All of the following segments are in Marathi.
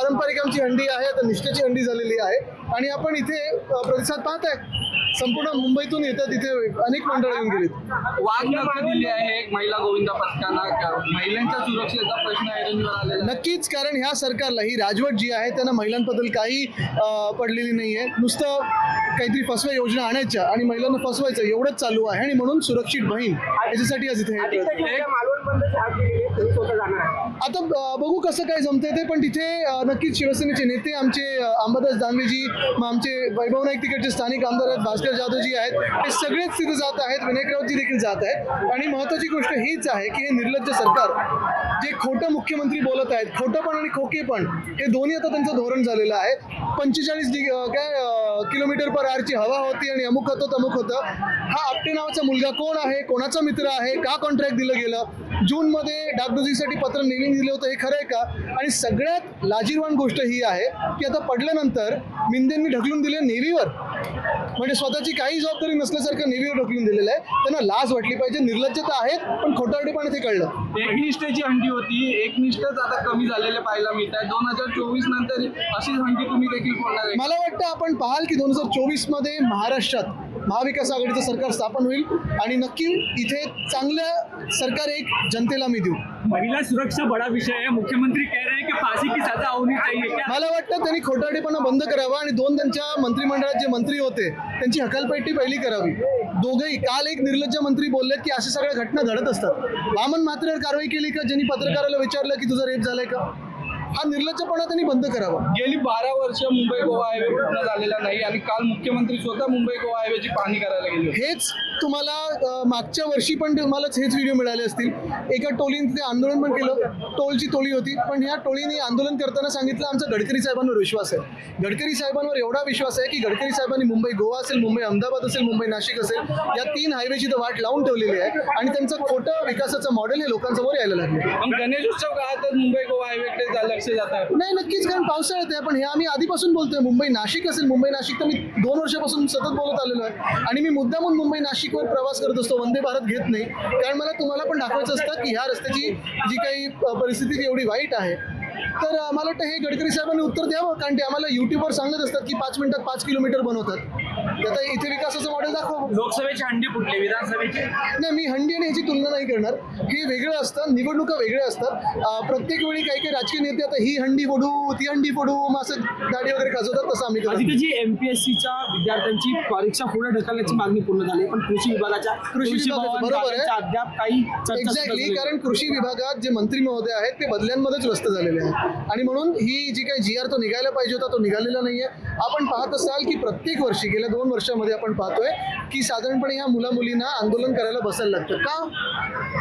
पारंपरिक आमची हंडी आहे आता निष्ठेची हंडी झालेली आहे. आणि आपण इथे प्रतिसाद पाहत आहे संपूर्ण मुंबईतून येतात इथे अनेक मंडळ येऊन गेलीत. वाघ दिली आहे एक महिला गोविंदा पथकांना महिलांच्या सुरक्षेचा प्रश्न ऐरणीवर आलेला. आहे. नक्कीच कारण ह्या सरकारला ही राजवट जी आहे त्यांना महिलांबद्दल काही पडलेली नाही आहे नुसतं काहीतरी फसव्या योजना आणायच्या आणि महिलांना फसवायचं एवढंच चालू आहे आणि म्हणून सुरक्षित बहीण याच्यासाठी आज इथे आता बघू कसं काय जमतंय ते पण तिथे नक्कीच शिवसेनेचे नेते आमचे अंबादास दानवेजी मग आमचे वैभव नाईक तिकडचे स्थानिक आमदार आहेत भास्कर जाधवजी आहेत हे सगळेच तिथे जात आहेत विनायक राऊतजी देखील जात आहेत. आणि महत्वाची गोष्ट हीच आहे की हे निर्लज्ज सरकार जे खोटं मुख्यमंत्री बोलत आहेत खोटंपण आणि खोकेपण हे दोन्ही आता त्यांचं धोरण झालेलं आहे. पंचेचाळीस काय किलोमीटर पर आरची हवा होती आणि अमुक होतं तमुक होतं. हा आपटे नावाचा मुलगा कोण आहे? कोणाचा मित्र आहे? का कॉन्ट्रॅक्ट दिलं गेलं? जूनमध्ये डागडुजीसाठी पत्र नेमिंग दिलं होतं हे खरं आहे का? आणि सगळ्यात लाजीरवान गोष्ट ही आहे की आता पडल्यानंतर मिंदेंनी ढकलून दिले नेव्हीवर. म्हणजे स्वतःची काही जबाबदारी नसल्यासारखं नेव्हीवर ढकलून दिलेलं आहे. त्यांना लाज वाटली पाहिजे निर्लज्जता आहेत पण खोटारडेपणे ते कळलं. एकनिष्ठेची हंडी होती. एकनिष्ठच आता कमी झालेले पाहायला मिळत आहे दोन हजार चोवीस नंतर अशीच हंडी तुम्ही देखील फोडणार आहे. मला वाटतं आपण पाहाल की दोन हजार चोवीसमध्ये महाराष्ट्रात महाविकास आघाडीचं सरकार स्थापन होईल आणि नक्की इथे चांगलं सरकार एक जनतेला मी देऊ. महिला सुरक्षा बड़ा विषय है मुख्यमंत्री कह रहे कि फांसी की सजा होनी चाहिए क्या? मला वाटतं त्यांनी खोटारडेपणा बंद करावा आणि दोन त्यांच्या मंत्रिमंडळात जे मंत्री होते त्यांची हकालपट्टी पहिली करावी. दोघंही काल एक निर्लज्ज मंत्री बोललेत की अशा सगळ्या घटना घडत असतात. वामन मात्र कारवाई केली का? ज्यांनी पत्रकाराला विचारलं की तुझा रेप झालाय का? हा निर्लज्जपणा त्यांनी बंद करावा. गेली बारा वर्ष मुंबई गोवा हायवे पूर्ण झालेला नाही आणि काल मुख्यमंत्री स्वतः मुंबई गोवा हायवेची पाहणी करायला गेले हेच तुम्हाला मागच्या वर्षी पण तुम्हालाच हेच व्हिडिओ मिळाले असतील. एका टोळीने तिथे आंदोलन पण केलं. टोलची टोळी होती. पण ह्या टोळीने आंदोलन करताना सांगितलं आमचा गडकरी साहेबांवर विश्वास आहे. गडकरी साहेबांवर एवढा विश्वास आहे की गडकरी साहेबांनी मुंबई गोवा असेल मुंबई अहमदाबाद असेल मुंबई नाशिक असेल या तीन हायवेची तर वाट लावून ठेवलेली आहे आणि त्यांचं खोटं विकासाचं मॉडेल हे लोकांसमोर यायला लागले. मग गणेशोत्सव काळातच मुंबई गोवा हायवेकडे लक्ष जात आहे? नाही नक्कीच कारण पावसाळ्यात आहे. पण हे आम्ही आधीपासून बोलतोय मुंबई नाशिक असेल मुंबई नाशिक तर मी दोन वर्षापासून सतत बोलत आलेलो आहे. आणि मी मुद्दामून मुंबई नाशिकवर प्रवास करत असतो वंदे भारत घेत नाही. कारण मला तुम्हाला पण दाखवायचं असतं की ह्या रस्त्याची जी काही परिस्थिती एवढी वाईट आहे. तर मला वाटतं हे गडकरी साहेबांनी उत्तर द्यावं कारण ते आम्हाला युट्यूबवर सांगत असतात की पाच मिनिटात पाच किलोमीटर बनवतात. तर आता इथे विकासाचं मॉडेल दाखवा. लोकसभेची हंडी फुटली विधानसभेची? नाही मी हंडी आणि ह्याची तुलना नाही करणार. हे वेगळं असतं निवडणुका वेगळ्या असतात. प्रत्येक वेळी काही काही राजकीय नेते आता ही हंडी फोडू ती हंडी फोडू मग असं गाडी वगैरे गाजवतात तसं आम्ही. जी एमपीएससीच्या विद्यार्थ्यांची परीक्षा पुढे ढकलण्याची मागणी पूर्ण झाली पण कृषी विभागाच्या कृषी विभागाचं, भवन बरोबर आहे. अद्याप काही एक्झॅक्टली झाली कारण कृषी विभागात जे मंत्री महोदय आहेत ते बदल्यांमध्येच व्यस्त झालेले आहेत. आणि म्हणून ही जी काही जी आर तो निघायला पाहिजे होता तो निघालेला नाहीये. आपण पाहत असाल की प्रत्येक वर्षी गेल्या दोन वर्षामध्ये आपण पाहतोय की साधारणपणे ह्या मुला मुलींना आंदोलन करायला बसायला लागतं. का?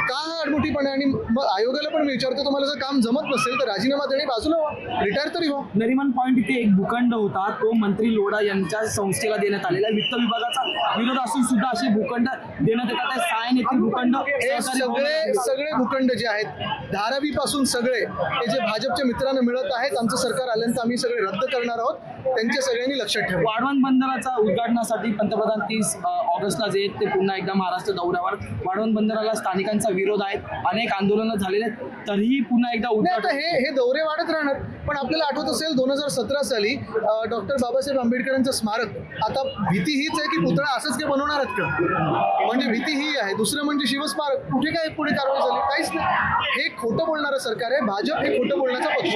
का हा अडमुठीपणे आणि मग आयोगाला पण मी विचारतो तुम्हाला जर काम जमत नसेल तर राजीनामा देणे बाजूला व्हा. रिटायर तरी व्हा. नरिमन पॉईंट इथे एक भूखंड होता तो मंत्री लोढा यांच्या संस्थेला देण्यात आलेला आहे. वित्त विभागाचा विरोध असून सुद्धा असे भूखंड देण्यात येतात आहे. सायन येथील भूखंड सगळे सगळे भूखंड जे आहेत धारावी पासून सगळे हे जे भाजपच्या मित्रांना मिळत आहेत आमचं सरकार आल्यानंतर आम्ही सगळे रद्द करणार आहोत. त्यांच्या सगळ्यांनी लक्षात ठेवा. वाढवण बंदराचा उद्घाटनासाठी पंतप्रधान तीस ऑगस्टला जे ते पुन्हा एकदा महाराष्ट्र दौऱ्यावर वाढवण बंदराला स्थानिकांचा विरोध आहेत अनेक आंदोलनं झालेले आहेत. तरीही पुन्हा एकदा उद्घाटन हे हे दौरे वाढत राहणार. पण आपल्याला आठवत असेल दोन हजार सतरा साली डॉक्टर बाबासाहेब आंबेडकरांचं स्मारक. आता भीती हीच आहे की पुतळा असंच काय बनवणार आहेत का? म्हणजे भीती ही आहे. दुसरं म्हणजे शिवस्मारक कुठे काय पुढे कारवाई झाली? काहीच नाही. हे खोटं बोलणारं सरकार आहे. भाजप हे खोटं बोलण्याचा पक्ष